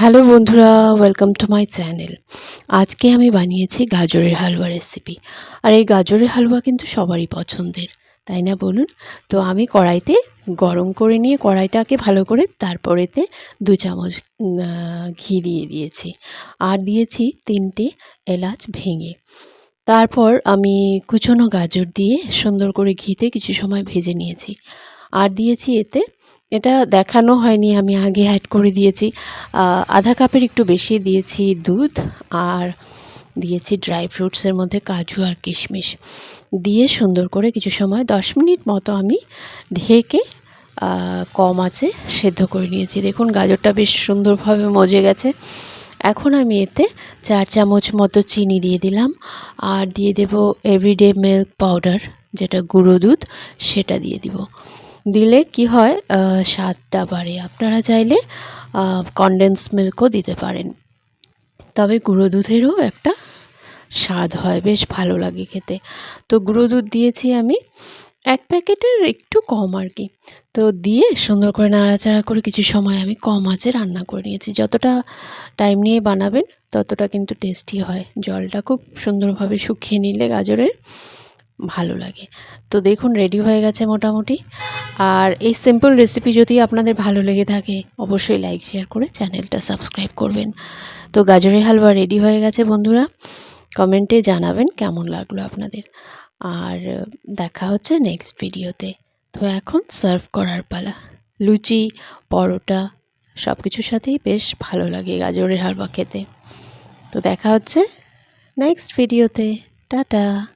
Hello বন্ধুরা welcome to my channel আজকে আমি বানিয়েছি গাজরের হালুয়া রেসিপি আর এই গাজরের হালুয়া কিন্তু সবারই পছন্দের, তাই না বলুন? তো আমি কড়াইতে গরম করে নিয়ে কড়াইটাকে ভালো করে তারপরেতে দু চামচ ঘি দিয়ে দিয়েছি। আর দিয়েছি তিনটে এলাচ ভেঙে। তারপর আমি কুচনো গাজর দিয়ে সুন্দর করে ঘিতে কিছু সময় ভেজে নিয়েছি। আর দিয়েছি এতে এটা দেখানো হয়নি, আমি আগে অ্যাড করে দিয়েছি। আধা কাপের একটু বেশি দিয়েছি দুধ আর দিয়েছি ড্রাই ফ্রুটসের মধ্যে কাজু আর কিশমিশ। দিয়ে সুন্দর করে কিছু সময়, দশ মিনিট মতো আমি ঢেকে কম আছে সেদ্ধ করে নিয়েছি। দেখুন গাজরটা বেশ সুন্দরভাবে মজে গেছে। এখন আমি এতে চার চামচ মতো চিনি দিয়ে দিলাম আর দিয়ে দেব এভরিডে মিল্ক পাউডার যেটা গুঁড়ো দুধ, সেটা দিয়ে দিব। দিলে কি হয়? স্বাদটা বাড়ে। আপনারা চাইলে কনডেন্স মিল্কও দিতে পারেন। তবে গুঁড়ো দুধেরও একটা স্বাদ হয়, বেশ ভালো লাগে খেতে। তো গুঁড়ো দুধ দিয়েছি আমি। এক প্যাকেটের একটু কম আর কি। তো দিয়ে সুন্দর করে নাড়াচাড়া করে কিছু সময় আমি কম আঁচে রান্না করে নিয়েছি। যতটা টাইম নিয়ে বানাবেন, ততটা কিন্তু টেস্টি হয়। জলটা খুব সুন্দরভাবে শুকিয়ে নিলে গাজরের ভালো লাগে। তো দেখুন রেডি হয়ে গেছে মোটামুটি। আর এই সিম্পল রেসিপি যদি আপনাদের ভালো লেগে থাকে, অবশ্যই লাইক শেয়ার করে চ্যানেলটা সাবস্ক্রাইব করবেন। তো গাজরের হালুয়া রেডি হয়ে গেছে বন্ধুরা। কমেন্টে জানাবেন কেমন লাগল আপনাদের। আর দেখা হচ্ছে নেক্সট ভিডিওতে তো এখন সার্ভ করার পালা। লুচি, পরোটা সব কিছুর সাথেই বেশ ভালো লাগে গাজরের হালুয়া খেতে। তো দেখা হচ্ছে নেক্সট ভিডিওতে টাটা!